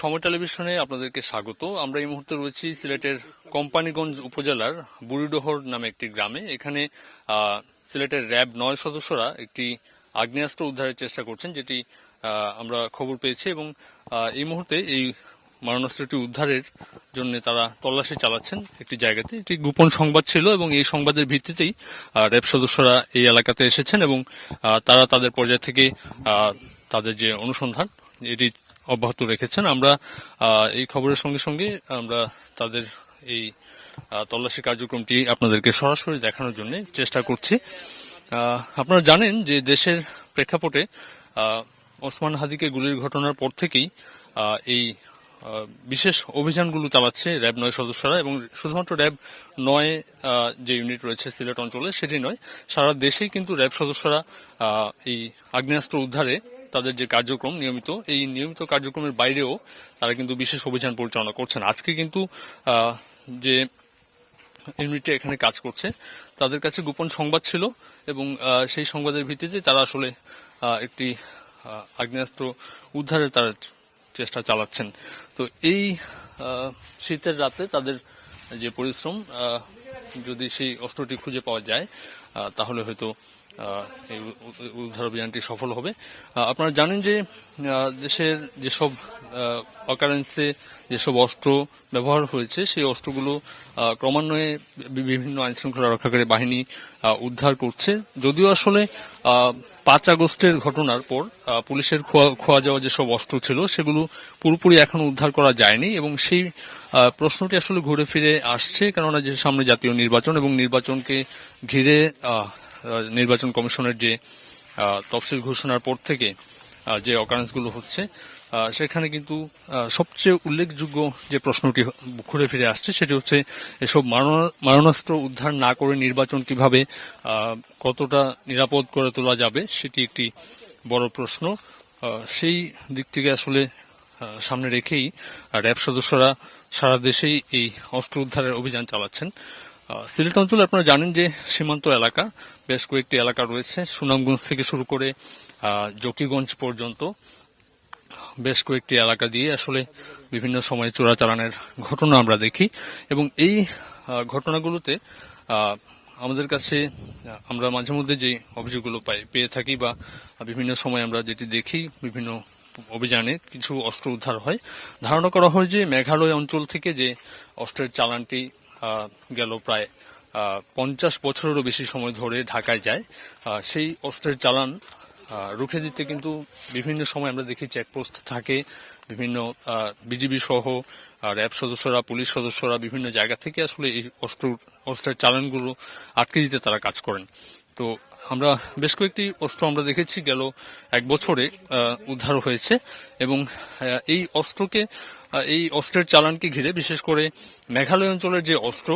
সময় টেলিভিশনে আপনাদেরকে স্বাগত। আমরা এই মুহূর্তে রয়েছি সিলেটের কোম্পানিগঞ্জ উপজেলার বুড়িডোহর নামে একটি গ্রামে। এখানে সিলেটের র্যাব নয় সদস্যরা একটি আগ্নেয়াস্ত্র উদ্ধারের চেষ্টা করছেন, যেটি আমরা খবর পেয়েছি এবং এই মুহূর্তে এই মারণাস্ত্রটি উদ্ধারের জন্য তারা তল্লাশি চালাচ্ছেন একটি জায়গাতে। একটি গোপন সংবাদ ছিল এবং এই সংবাদের ভিত্তিতেই র্যাব সদস্যরা এই এলাকাতে এসেছেন এবং তারা তাদের পর্যায় থেকে তাদের যে অনুসন্ধান, এটি অব্যাহত রেখেছেন। আমরা এই খবরের সঙ্গে সঙ্গে আমরা তাদের এই তল্লাশি কার্যক্রমটি আপনাদেরকে সরাসরি দেখানোর জন্য চেষ্টা করছি। আপনারা জানেন যে দেশের প্রেক্ষাপটে ওসমান হাদিকে গুলির ঘটনার পর থেকেই এই বিশেষ অভিযানগুলো চালাচ্ছে র্যাব নয় সদস্যরা এবং শুধুমাত্র র্যাব নয় যে ইউনিট রয়েছে সিলেট অঞ্চলে সেটি নয়, সারা দেশেই কিন্তু র্যাব সদস্যরা এই আগ্নেয়াস্ত্র উদ্ধারে তাদের যে কার্যক্রম নিয়মিত, এই নিয়মিত কার্যক্রমের বাইরেও তারা কিন্তু বিশেষ অভিযান পরিচালনা করছেন। আজকে কিন্তু যে ইউনিটটা এখানে কাজ করছে, তাদের কাছে গোপন সংবাদ ছিল এবং সেই সংবাদের ভিত্তিতে তারা আসলে একটি আগ্নেয়াস্ত্র উদ্ধারের তারা চেষ্টা চালাচ্ছেন। তো এই শীতের রাতে তাদের যে পরিশ্রম যদি সেই অস্ত্রটি খুঁজে পাওয়া যায় তাহলে হয়তো এই উদ্ধার অভিযানটি সফল হবে। আপনারা জানেন যে দেশের যেসব অকারেন্সে যেসব অস্ত্র ব্যবহার হয়েছে, সেই অস্ত্রগুলো ক্রমান্বয়ে বিভিন্ন আইন শৃঙ্খলা রক্ষাকারী বাহিনী উদ্ধার করছে। যদিও আসলে পাঁচ আগস্টের ঘটনার পর পুলিশের খোয়া খোয়া যাওয়া যেসব অস্ত্র ছিল, সেগুলো পুরোপুরি এখনও উদ্ধার করা যায়নি এবং সেই প্রশ্নটি আসলে ঘুরে ফিরে আসছে, কেননা যে সামনে জাতীয় নির্বাচন এবং নির্বাচনকে ঘিরে নির্বাচন কমিশনের যে তফসিল ঘোষণার পর থেকে যে অকারেন্সগুলো হচ্ছে সেখানে কিন্তু সবচেয়ে উল্লেখযোগ্য যে প্রশ্নটি ঘুরে ফিরে আসছে, সেটি হচ্ছে এসব মারণ- মারণাস্ত্র উদ্ধার না করে নির্বাচন কীভাবে কতটা নিরাপদ করে তোলা যাবে, সেটি একটি বড় প্রশ্ন। সেই দিক থেকে আসলে সামনে রেখেই র্যাব সদস্যরা সারা দেশেই এই অস্ত্র উদ্ধারের অভিযান চালাচ্ছেন। সিলেট অঞ্চলে আপনারা জানেন যে সীমান্ত এলাকা বেশ কয়েকটি এলাকা রয়েছে। সুনামগঞ্জ থেকে শুরু করে জকিগঞ্জ পর্যন্ত বেশ কয়েকটি এলাকা দিয়ে আসলে বিভিন্ন সময়ে চোরাচালানের ঘটনা আমরা দেখি এবং এই ঘটনাগুলোতে আমাদের কাছে, আমরা মাঝে মধ্যে যে অভিযোগগুলো পাই, পেয়ে থাকি বা বিভিন্ন সময় আমরা যেটি দেখি, বিভিন্ন অভিযানে কিছু অস্ত্র উদ্ধার হয়। ধারণা করা হয় যে মেঘালয় অঞ্চল থেকে যে অস্ত্রের চালানটি গেল প্রায় পঞ্চাশ বছরেরও বেশি সময় ধরে ঢাকায় যায়। সেই অস্ত্রের চালান রুখে দিতে কিন্তু বিভিন্ন সময় আমরা দেখি চেকপোস্ট থাকে, বিভিন্ন বিজিবি সহ র্যাব সদস্যরা, পুলিশ সদস্যরা বিভিন্ন জায়গা থেকে আসলে এই অস্ত্র, অস্ত্রের চালানগুলো আটকে দিতে তারা কাজ করেন। তো আমরা বেশ কয়েকটি অস্ত্র আমরা দেখেছি, গেল এক বছরে উদ্ধার হয়েছে এবং এই অস্ত্রকে এই অস্ত্রের চালানকে ঘিরে, বিশেষ করে মেঘালয় অঞ্চলের যে অস্ত্র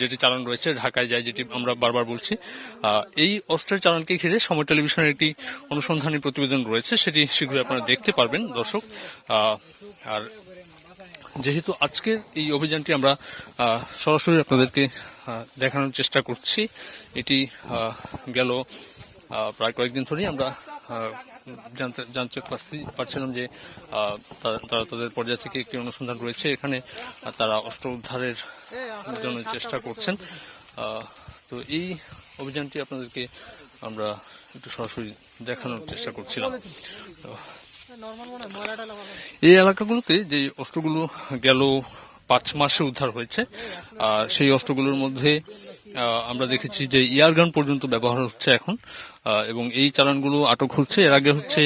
যেটি চালান রয়েছে ঢাকায় যায়, যেটি আমরা বারবার বলছি এই অস্ত্রের চালানকে ঘিরে সময় টেলিভিশনের একটি অনুসন্ধানী প্রতিবেদন রয়েছে, সেটি শীঘ্রই আপনারা দেখতে পারবেন, দর্শক। আর যেহেতু আজকের এই অভিযানটি আমরা সরাসরি আপনাদেরকে দেখানোর চেষ্টা করছি, এটি গেল প্রায় কয়েকদিন ধরেই আমরা জানতে পারছি পারছিলাম যে তারা তাদের পর্যায় থেকে একটি অনুসন্ধান রয়েছে। এখানে তারা অস্ত্র উদ্ধারের জন্য চেষ্টা করছেন। তো এই অভিযানটি আপনাদেরকে আমরা একটু সরাসরি দেখানোর চেষ্টা করছিলাম। এই এলাকাগুলোতে যে অস্ত্রগুলো গেল পাঁচ মাসে উদ্ধার হয়েছে আর সেই অস্ত্রগুলোর মধ্যে আমরা দেখেছি যে ইয়ারগান পর্যন্ত ব্যবহার হচ্ছে এখন এবং এই চালানগুলো আটক হচ্ছে। এর আগে হচ্ছে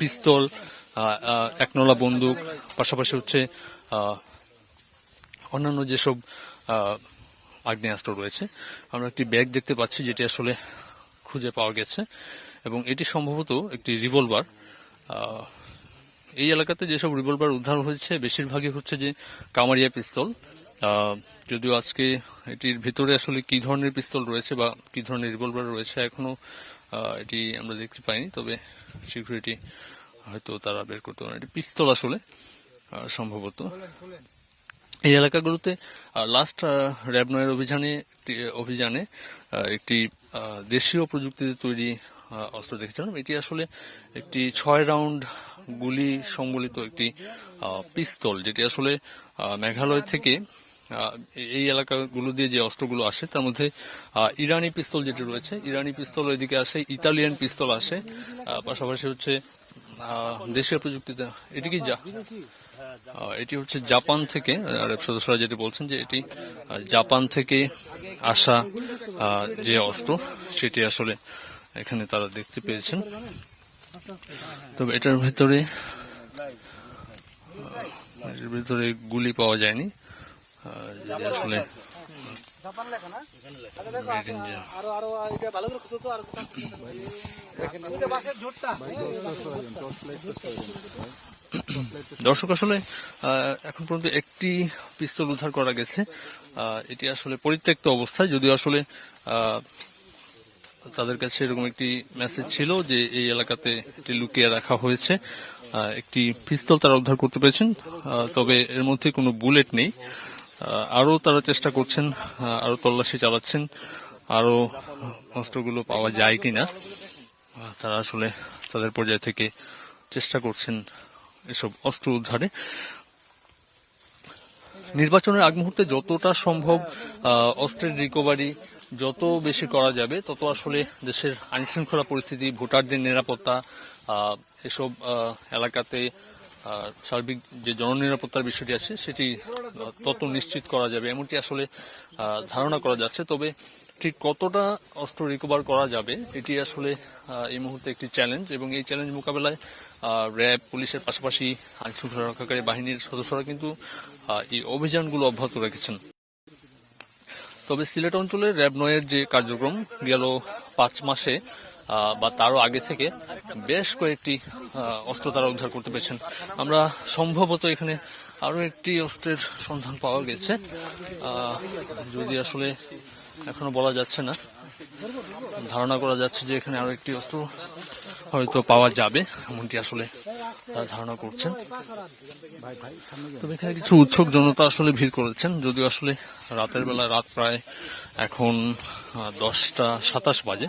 পিস্তল একনলা বন্দুক, পাশাপাশি হচ্ছে অন্যান্য যেসব আগ্নেয়াস্ত্র রয়েছে, আমরা একটি ব্যাগ দেখতে পাচ্ছি যেটি আসলে খুঁজে পাওয়া গেছে, এবং এটি সম্ভবত একটি রিভলভার। এই এলাকাতে যেসব রিভলভার উদ্ধার হয়েছে, বেশিরভাগই হচ্ছে যে কামারিয়া পিস্তল যদিও আজকে এটির ভিতরে আসলে কি ধরনের পিস্তল রয়েছে বা কি ধরনের রিভলভার রয়েছে এখনও এটি আমরা দেখতে পাইনি, তবে শীঘ্রই এটি হয়তো তারা বের করতে পারে এটি পিস্তল আসলে সম্ভবত। এই এলাকাগুলোতে লাস্ট র্যাব নয়ের অভিযানে অভিযানে একটি দেশীয় প্রযুক্তিতে তৈরি অস্ত্র দেখেছিলাম। এটি আসলে একটি ছয় রাউন্ড গুলি সম্বলিত একটি পিস্তল, যেটি আসলে মেঘালয় থেকে এই এলাকাগুলো দিয়ে যে অস্ত্রগুলো আসে, তার মধ্যে ইরানি পিস্তল যেটি রয়েছে, ইরানি পিস্তল ওইদিকে আসে, ইতালিয়ান পিস্তল আসে পাশাপাশি হচ্ছে দেশীয় প্রযুক্তিতে, এটি কি যা এটি হচ্ছে জাপান থেকে আরব সদস্যরা যেটি বলছেন যে এটি জাপান থেকে আসা যে অস্ত্র, সেটি আসলে এখানে তারা দেখতে পেয়েছেন। তবে এটার ভেতরে এটার ভিতরে গুলি পাওয়া যায়নি। আসলে দর্শক আসলে এখন পর্যন্ত একটি পিস্তল উদ্ধার করা গেছে। এটি আসলে পরিত্যক্ত অবস্থায় যদিও আসলে তাদের কাছে এরকম একটি মেসেজ ছিল যে এই এলাকাতে এটি লুকিয়ে রাখা হয়েছে। একটি পিস্তল তারা উদ্ধার করতে পেরেছেন। তবে এর মধ্যে কোনো বুলেট নেই। আরও তারা চেষ্টা করছেন আরও তল্লাশি চালাচ্ছেন আরও অস্ত্রগুলো পাওয়া যায় কিনা আহ, তারা আসলে তাদের পর্যায় থেকে চেষ্টা করছেন এসব অস্ত্র উদ্ধারে। নির্বাচনের আগ মুহূর্তে যতটা সম্ভব অস্ত্রের রিকভারি যত বেশি করা যাবে তত আসলে দেশের আইন শৃঙ্খলা পরিস্থিতি ভোটারদের নিরাপত্তা এসব এলাকাতে সার্বিক যে জননিরাপত্তার বিষয়টি আছে, সেটি তত নিশ্চিত করা যাবে। এমনটি আসলে ধারণা করা যাচ্ছে। তবে ঠিক কতটা অস্ত্র রিকভার করা যাবে, এটি আসলে এই মুহূর্তে একটি চ্যালেঞ্জ এবং এই চ্যালেঞ্জ মোকাবেলায় র্যাব, পুলিশের পাশাপাশি আইন শৃঙ্খলা রক্ষাকারী বাহিনীর সদস্যরা কিন্তু এই অভিযানগুলো অব্যাহত রেখেছেন। তবে সিলেট অঞ্চলে র্যাব নয়ের যে কার্যক্রম, গেল পাঁচ মাসে বা তারও আগে থেকে বেশ কয়েকটি অস্ত্র তারা উদ্ধার করতে পেরেছেন। আমরা সম্ভবত এখানে আরও একটি অস্ত্রের সন্ধান পাওয়া গেছে। যদি আসলে এখনও বলা যাচ্ছে না, ধারণা করা যাচ্ছে যে এখানে আরও একটি অস্ত্র হয়তো পাওয়া যাবে, এমনটি আসলে তারা ধারণা করছেন। তবে এখানে কিছু উৎসুক জনতা আসলে ভিড় করেছেন, যদিও আসলে রাতের বেলা রাত প্রায় এখন দশটা সাতাশ বাজে।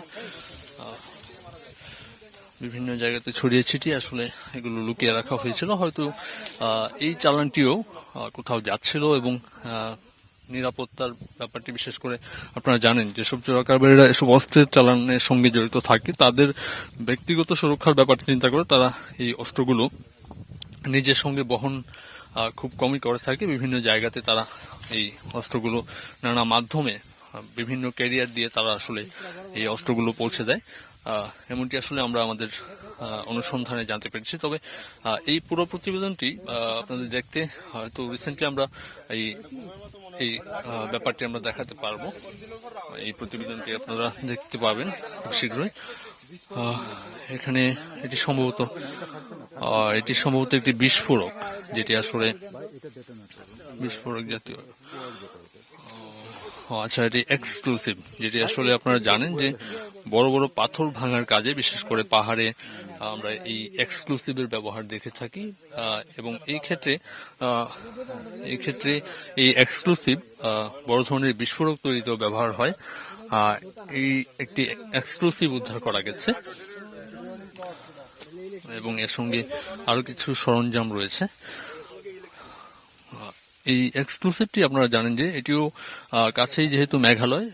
বিভিন্ন জায়গাতে ছড়িয়ে ছিটিয়ে আসলে এগুলো লুকিয়ে রাখা হয়েছিল। হয়তো এই চালানটিও কোথাও যাচ্ছিল এবং নিরাপত্তার ব্যাপারটি বিশেষ করে আপনারা জানেন যেসব চোরাকারবারীরা এসব অস্ত্রের চালানের সঙ্গে জড়িত থাকে। তাদের ব্যক্তিগত সুরক্ষার ব্যাপারটি চিন্তা করে তারা এই অস্ত্রগুলো নিজের সঙ্গে বহন খুব কমই করে থাকে। বিভিন্ন জায়গাতে তারা এই অস্ত্রগুলো নানা মাধ্যমে বিভিন্ন ক্যারিয়ার দিয়ে তারা আসলে এই অস্ত্রগুলো পৌঁছে দেয়। এমনটি আসলে আমরা আমাদের অনুসন্ধানে জানতে পেরেছি। তবে এই পুরো প্রতিবেদনটি আপনাদের দেখতে হয়তো রিসেন্টলি আমরা এই এই ব্যাপারটি আমরা দেখাতে পারব। এই প্রতিবেদনটি আপনারা দেখতে পাবেন খুব শীঘ্রই। এখানে এটি সম্ভবত এটি সম্ভবত একটি বিস্ফোরক, যেটি আসলে বিস্ফোরক জাতীয়। আচ্ছা এটি এক্সক্লুসিভ যেটি আসলে আপনারা জানেন যে বড় বড় পাথর ভাঙার কাজে, বিশেষ করে পাহাড়ে, আমরা এই এক্সক্লুসিভের ব্যবহার দেখে থাকি এবং এই ক্ষেত্রে এই ক্ষেত্রে এই এক্সক্লুসিভ বড় ধরনের বিস্ফোরক তৈরিতেও ব্যবহার হয়। এই একটি এক্সক্লুসিভ উদ্ধার করা গেছে। এবং এর সঙ্গে আরও কিছু সরঞ্জাম রয়েছে। এই এক্সক্লুসিভটি আপনারা জানেন যে এটিও কাছেই যেহেতু মেঘালয়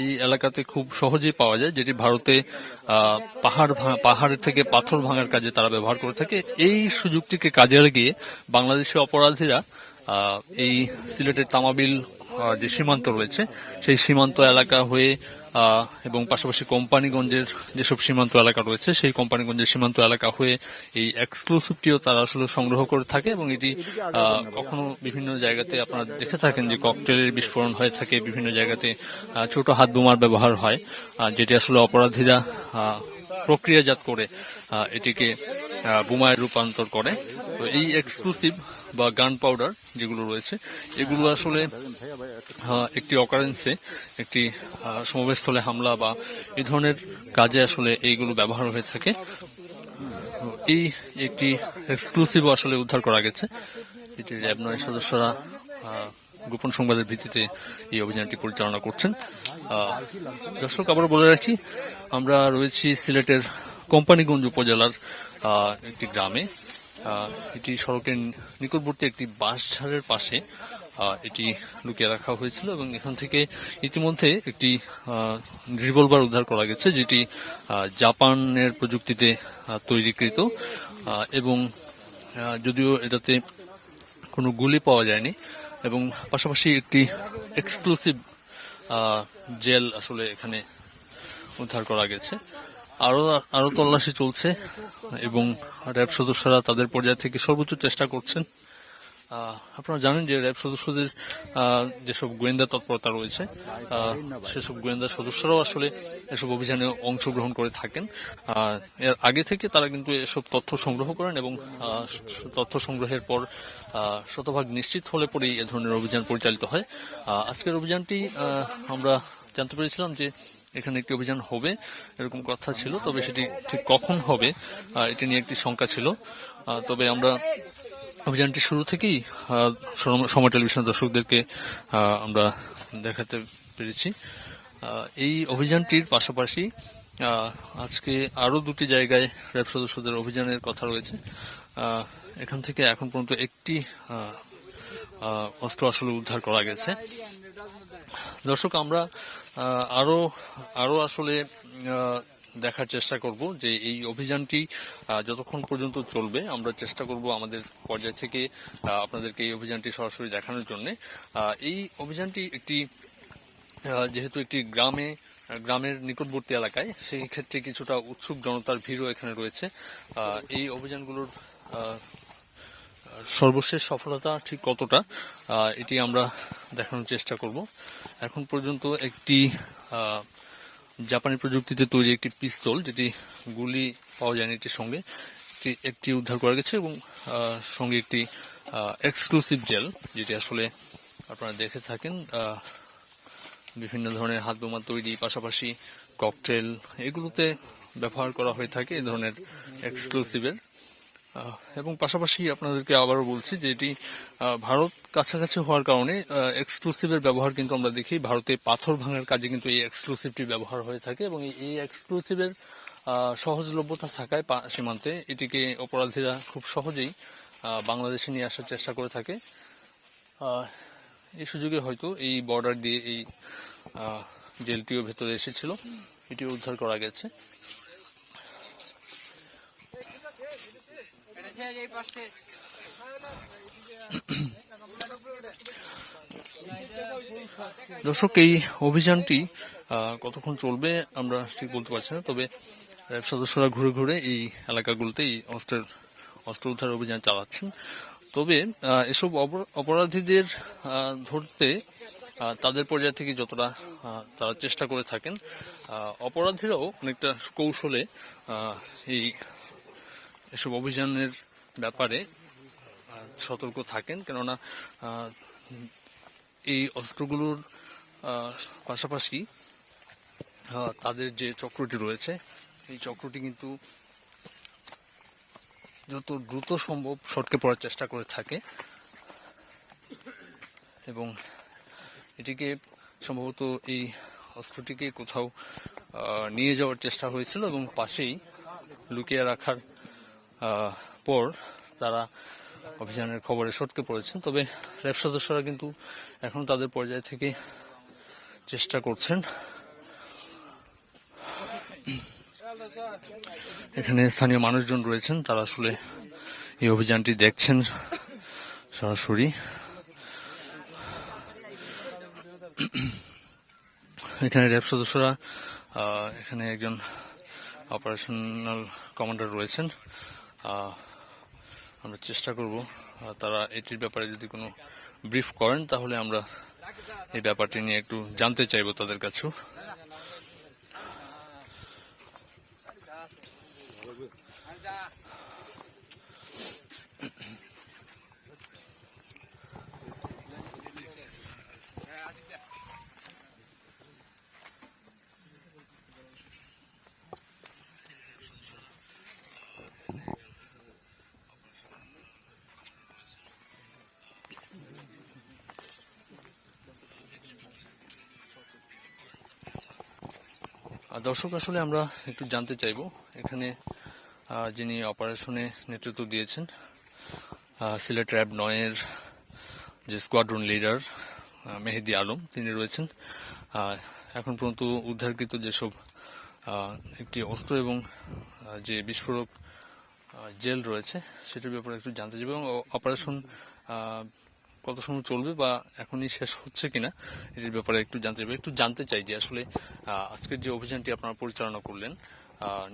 এই এলাকাতে খুব সহজেই পাওয়া যায় যেটি ভারতে পাহাড় পাহাড়ের থেকে পাথর ভাঙার কাজে তারা ব্যবহার করে থাকে। এই সুযোগটিকে কাজে লাগিয়ে বাংলাদেশি অপরাধীরা এই সিলেটের তামাবিল যে সীমান্ত রয়েছে, সেই সীমান্ত এলাকা হয়ে এবং পাশাপাশি কোম্পানিগঞ্জের যেসব সীমান্ত এলাকা রয়েছে, সেই কোম্পানিগঞ্জের সীমান্ত এলাকা হয়ে এই এক্সক্লুসিভটিও তারা আসলে সংগ্রহ করে থাকে এবং এটি কখনো বিভিন্ন জায়গাতে আপনারা দেখে থাকেন যে ককটেলের বিস্ফোরণ হয়ে থাকে, বিভিন্ন জায়গাতে ছোট হাত বোমার ব্যবহার হয় যেটি আসলে অপরাধীরা প্রক্রিয়াজাত করে এটিকে বোমায় রূপান্তর করে। তো এই এক্সক্লুসিভ বা গান পাউডার যেগুলো রয়েছে, এগুলো আসলে একটি অকারেন্সে একটি সমাবেশস্থলে হামলা বা এই ধরনের কাজে আসলে এইগুলো ব্যবহার হয়ে থাকে। এই একটি এক্সক্লুসিভ আসলে উদ্ধার করা গেছে। এটি র্যাব নয় সদস্যরা গোপন সংবাদের ভিত্তিতে এই অভিযানটি পরিচালনা করছেন। দর্শক আবার বলে রাখি, আমরা রয়েছি সিলেটের কোম্পানিগঞ্জ উপজেলার একটি গ্রামে। এটি সড়কের নিকটবর্তী একটি বাঁশঝাড়ের পাশে এটি লুকিয়ে রাখা হয়েছিল এবং এখান থেকে ইতিমধ্যে একটি রিভলভার উদ্ধার করা গেছে, যেটি জাপানের প্রযুক্তিতে তৈরিকৃত এবং যদিও এটাতে কোনো গুলি পাওয়া যায়নি এবং পাশাপাশি একটি এক্সক্লুসিভ জেল আসলে এখানে উদ্ধার করা গেছে। আরও আরও তল্লাশি চলছে এবং র্যাব সদস্যরা তাদের পর্যায় থেকে সর্বোচ্চ চেষ্টা করছেন। আপনারা জানেন যে র্যাব সদস্যদের যেসব গোয়েন্দা তৎপরতা রয়েছে সেসব গোয়েন্দা সদস্যরাও আসলে এসব অভিযানে অংশগ্রহণ করে থাকেন। এর আগে থেকে তারা কিন্তু এসব তথ্য সংগ্রহ করেন এবং তথ্য সংগ্রহের পর শতভাগ নিশ্চিত হলে পরেই এ ধরনের অভিযান পরিচালিত হয়। আজকের অভিযানটি আমরা জানতে পেরেছিলাম যে এখানে একটি অভিযান হবে, এরকম কথা ছিল, তবে সেটি ঠিক কখন হবে এটি নিয়ে একটি শঙ্কা ছিল। তবে আমরা অভিযানটি শুরু থেকেই সময় টেলিভিশন দর্শকদেরকে আমরা দেখাতে পেরেছি। এই অভিযানটির পাশাপাশি আজকে আরও দুটি জায়গায় র্যাব সদস্যদের অভিযানের কথা রয়েছে। এখান থেকে এখন পর্যন্ত একটি অস্ত্র আসলে উদ্ধার করা গেছে। দর্শক আমরা আহ, আরও আরও আসলে দেখার চেষ্টা করব যে এই অভিযানটি যতক্ষণ পর্যন্ত চলবে আমরা চেষ্টা করব আমাদের পর্যায় থেকে আপনাদেরকে এই অভিযানটি সরাসরি দেখানোর জন্য। এই অভিযানটি একটি যেহেতু একটি গ্রামে গ্রামের নিকটবর্তী এলাকায় সেই ক্ষেত্রে কিছুটা উৎসুক জনতার ভিড়ও এখানে রয়েছে। এই অভিযানগুলোর সর্বশেষ সফলতা ঠিক কতটা এটি আমরা দেখানোর চেষ্টা করব। এখন পর্যন্ত একটি জাপানি প্রযুক্তিতে তৈরি একটি পিস্তল, যেটি গুলি পাওয়া যায়নি এটির সঙ্গে একটি- উদ্ধার করা গেছে এবং সঙ্গে একটি এক্সক্লুসিভ জেল যেটি আসলে আপনারা দেখে থাকেন বিভিন্ন ধরনের হাত বোমা তৈরি, পাশাপাশি ককটেল এগুলোতে ব্যবহার করা হয়ে থাকে, এই ধরনের এক্সক্লুসিভের এবং পাশাপাশি আপনাদেরকে আবারও বলছি যে এটি ভারত কাছাকাছি হওয়ার কারণে এক্সক্লুসিভের ব্যবহার কিন্তু আমরা দেখি। ভারতে পাথর ভাঙার কাজে কিন্তু এই এক্সক্লুসিভটি ব্যবহার হয়ে থাকে এবং এই- এক্সক্লুসিভের সহজলভ্যতা থাকায় সীমান্তে এটিকে অপরাধীরা খুব সহজেই বাংলাদেশে নিয়ে আসার চেষ্টা করে থাকে। এই সুযোগে হয়তো এই বর্ডার দিয়ে এই জেলটিও ভেতরে এসেছিল। এটি উদ্ধার করা গেছে। দর্শক, এই অভিযানটি কতক্ষণ চলবে আমরা ঠিক বলতে পারছি না, তবে র্যাব সদস্যরা ঘুরে ঘুরে এই এলাকাগুলোতে এই অস্ত্রের, অস্ত্র উদ্ধার অভিযান চালাচ্ছেন। তবে এসব অপর- অপরাধীদের ধরতে তাদের পর্যায় থেকে যতটা তারা চেষ্টা করে থাকেন অপরাধীরাও অনেকটা কৌশলে এই এসব অভিযানের ব্যাপারে সতর্ক থাকেন। কেননা এই অস্ত্রগুলোর পাশাপাশি তাদের যে চক্রটি রয়েছে, এই চক্রটি কিন্তু যত দ্রুত সম্ভব সটকে পড়ার চেষ্টা করে থাকে এবং এটিকে সম্ভবত এই অস্ত্রটিকে কোথাও নিয়ে যাওয়ার চেষ্টা হয়েছিল এবং পাশেই লুকিয়ে রাখার পর তারা অভিযানের খবরে সটকে পড়েছেন। তবে র্যাব সদস্যরা কিন্তু এখন তাদের পর্যায় থেকে চেষ্টা করছেন। এখানে স্থানীয় মানুষজন রয়েছেন, তারা আসলে এই অভিযানটি দেখছেন সরাসরি। এখানে র্যাব সদস্যরা এখানে একজন অপারেশনাল কমান্ডার রয়েছেন। আমরা চেষ্টা করব তারা এটির ব্যাপারে যদি কোনো ব্রিফ করেন, তাহলে আমরা এই ব্যাপারটি নিয়ে একটু জানতে চাইব তাদের কাছেও। দর্শক, আসলে আমরা একটু জানতে চাইব, এখানে যিনি অপারেশনে নেতৃত্ব দিয়েছেন সিলেট র্যাব নয়ের যে স্কোয়াড্রন লিডার মেহেদি আলম, তিনি রয়েছেন। এখন পর্যন্ত উদ্ধারকৃত যেসব একটি অস্ত্র এবং যে বিস্ফোরক জেল রয়েছে, সেটার ব্যাপারে একটু জানতে চাইব এবং অপারেশন কত সময় চলবে বা এখনই শেষ হচ্ছে কিনা, এটির ব্যাপারে একটু জানতে চাইব। একটু জানতে চাই যে আসলে আজকের যে অভিযানটি আপনারা পরিচালনা করলেন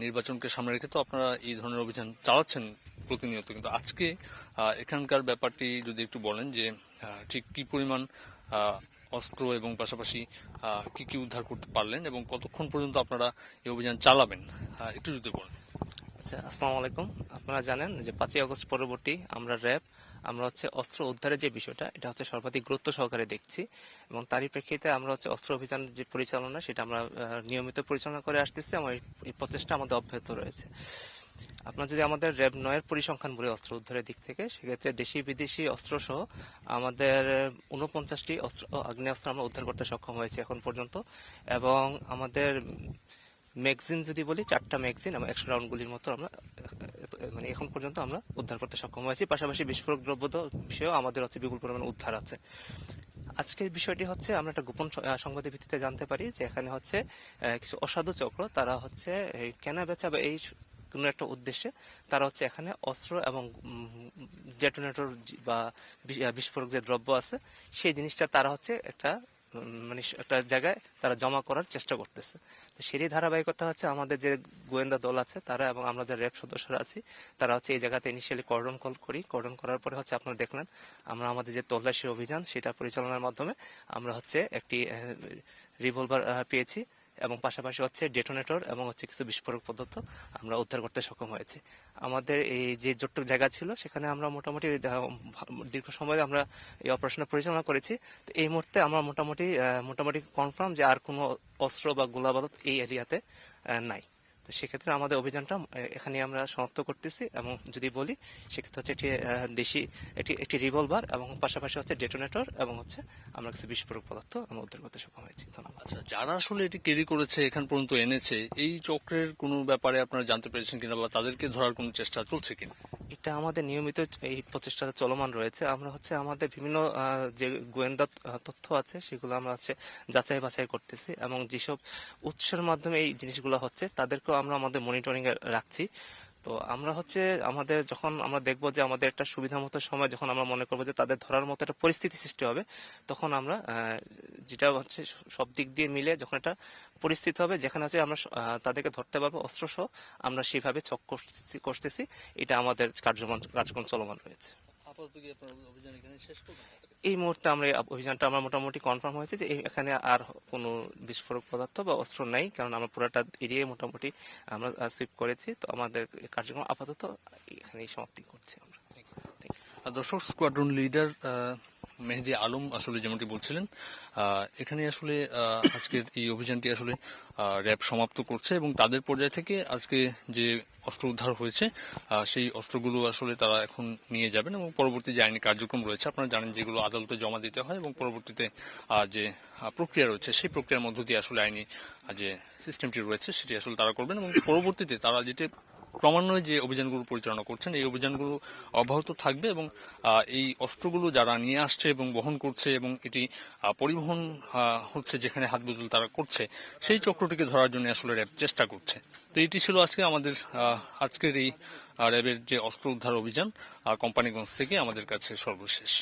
নির্বাচনকে সামনে রেখে তো আপনারা এই ধরনের অভিযান চালাচ্ছেন প্রতিনিয়ত, কিন্তু আজকে এখানকার ব্যাপারটি যদি একটু বলেন যে ঠিক কি পরিমাণ অস্ত্র এবং পাশাপাশি কি কি উদ্ধার করতে পারলেন এবং কতক্ষণ পর্যন্ত আপনারা এই অভিযান চালাবেন একটু যদি বলেন। আচ্ছা আসসালামু আলাইকুম। আপনারা জানেন যে পাঁচই আগস্ট পরবর্তী আমরা র্যাব আমরা হচ্ছে অস্ত্র উদ্ধারের যে বিষয়টা, এটা হচ্ছে সর্বাধিক গুরুত্ব সহকারে দেখছি এবং তারই প্রেক্ষিতে আমরা হচ্ছে অস্ত্র অভিযান যে পরিচালনা, সেটা আমরা নিয়মিত পরিচালনা করে আসতেছি। এই- এই প্রচেষ্টা আমাদের অব্যাহত রয়েছে। আপনার যদি আমাদের র্যাব নয়ের পরিসংখ্যান বলে অস্ত্র উদ্ধারের দিক থেকে, সেক্ষেত্রে দেশি বিদেশি অস্ত্র সহ আমাদের উনপঞ্চাশটি অস্ত্র, আগ্নেয়াস্ত্র আমরা উদ্ধার করতে সক্ষম হয়েছি এখন পর্যন্ত এবং আমাদের ম্যাগজিন যদি বলি, চারটা ম্যাগজিন এবং একশো রাউন্ডগুলির মতো আমরা মানে এখন পর্যন্ত আমরা উদ্ধার করতে সক্ষম হয়েছি। পাশাপাশি বিস্ফোরক দ্রব্য বিষয়েও আমাদের হচ্ছে বিপুল পরিমাণ উদ্ধার আছে। আজকের বিষয়টি হচ্ছে, আমরা একটা গোপন সংবাদের ভিত্তিতে জানতে পারি যে এখানে হচ্ছে কিছু অসাধু চক্র, তারা হচ্ছে কেনা বেচা বা এই কোনো একটা উদ্দেশ্যে তারা হচ্ছে এখানে অস্ত্র এবং ডেটোনেটর বা বিস্ফোরক যে দ্রব্য আছে, সেই জিনিসটা তারা হচ্ছে একটা মানে একটা জায়গায় তারা জমা করার চেষ্টা করতেছে। তো সেই ধারাবাহিকতা হচ্ছে আমাদের যে গোয়েন্দা দল আছে, তারা এবং আমরা যারা র্যাব সদস্যরা আছি, তারা হচ্ছে এই জায়গাতে ইনিশিয়ালি কর্ডন কল করি। কর্ডন করার পরে হচ্ছে আপনারা দেখলেন, আমরা আমাদের যে তল্লাশি অভিযান, সেটা পরিচালনার মাধ্যমে আমরা হচ্ছে একটি রিভলভার পেয়েছি। এবং পাশাপাশি হচ্ছে ডেটোনেটর এবং হচ্ছে কিছু বিস্ফোরক পদার্থ আমরা উদ্ধার করতে সক্ষম হয়েছি। আমাদের এই যে জোট্টুক জায়গা ছিল, সেখানে আমরা মোটামুটি দীর্ঘ সময় আমরা এই অপারেশন পরিচালনা করেছি। তো এই মুহূর্তে আমরা মোটামুটি মোটামুটি কনফার্ম যে আর কোনো অস্ত্র বা গোলাবারুদ এই এরিয়াতে নাই। তো সেক্ষেত্রে আমাদের অভিযানটা এখানে আমরা সমাপ্ত করতেছি এবং যদি বলি, সেক্ষেত্রে হচ্ছে একটি দেশি, একটি একটি রিভলভার এবং পাশাপাশি হচ্ছে ডেটোনেটর এবং হচ্ছে আমরা কিছু বিস্ফোরক পদার্থ আমরা উদ্ধার করতে সক্ষম হয়েছি। ধন্যবাদ। আচ্ছা যারা আসলে এটি ক্যারি করেছে, এখান পর্যন্ত এনেছে, এই চক্রের কোনো ব্যাপারে আপনারা জানতে পেরেছেন কিনা বা তাদেরকে ধরার কোনো চেষ্টা চলছে কিনা? এটা আমাদের নিয়মিত এই প্রচেষ্টা চলমান রয়েছে। আমরা হচ্ছে আমাদের বিভিন্ন যে গোয়েন্দা তথ্য আছে, সেগুলো আমরা হচ্ছে যাচাই বাছাই করতেছি এবং যেসব উৎসের মাধ্যমে এই জিনিসগুলো হচ্ছে, তাদেরকেও আমরা আমাদের মনিটরিং এ রাখছি। তো আমরা হচ্ছে আমাদের যখন আমরা দেখব যে আমাদের একটা সুবিধা মতো সময় যখন আমরা মনে করব যে তাদের ধরার মতো একটা পরিস্থিতি সৃষ্টি হবে, তখন আমরা যেটা হচ্ছে সব দিক দিয়ে মিলে যখন একটা পরিস্থিতি হবে যেখানে হচ্ছে আমরা তাদেরকে ধরতে পারব অস্ত্র সহ আমরা সেভাবে করতেছি- করতেছি। এটা আমাদের কার্যক্রম কার্যক্রম চলমান রয়েছে। আপাতত কি আপনার অভিযান এখানে শেষ করবেন এই মুহূর্তে আমরা অভিযানটা আমরা মোটামুটি কনফার্ম হয়েছে যে এখানে আর কোনো বিস্ফোরক পদার্থ বা অস্ত্র নাই কারণ আমরা পুরাটা এরিয়ায় মোটামুটি আমরা সুইপ করেছি। তো আমাদের কার্যক্রম আপাতত এখানেই সমাপ্তি করছি আমরা। আর দর্শক স্কোয়াড্রন লিডার মেহেদি আলম আসলে যেমনটি বলছিলেন এখানে আসলে আজকের এই অভিযানটি আসলে র্যাব সমাপ্ত করছে এবং তাদের পর্যায় থেকে আজকে যে অস্ত্র উদ্ধার হয়েছে সেই অস্ত্রগুলো আসলে তারা এখন নিয়ে যাবেন এবং পরবর্তী যে আইনি কার্যক্রম রয়েছে, আপনারা জানেন যেগুলো আদালতে জমা দিতে হয় এবং পরবর্তীতে যে প্রক্রিয়া রয়েছে, সেই প্রক্রিয়ার মধ্য দিয়ে আসলে আইনি যে সিস্টেমটি রয়েছে, সেটি আসলে তারা করবেন এবং পরবর্তীতে তারা যেটি ক্রমান্বয়ে যে অভিযানগুলো পরিচালনা করছেন, এই অভিযানগুলো অব্যাহত থাকবে এবং এই অস্ত্রগুলো যারা নিয়ে আসছে এবং বহন করছে এবং এটি পরিবহন হচ্ছে যেখানে হাত বদল তারা করছে, সেই চক্রটিকে ধরার জন্য আসলে র্যাব চেষ্টা করছে। তো এটি ছিল আজকে আমাদের আজকের এই র্যাবের যে অস্ত্র উদ্ধার অভিযান কোম্পানিগঞ্জ থেকে আমাদের কাছে সর্বশেষ।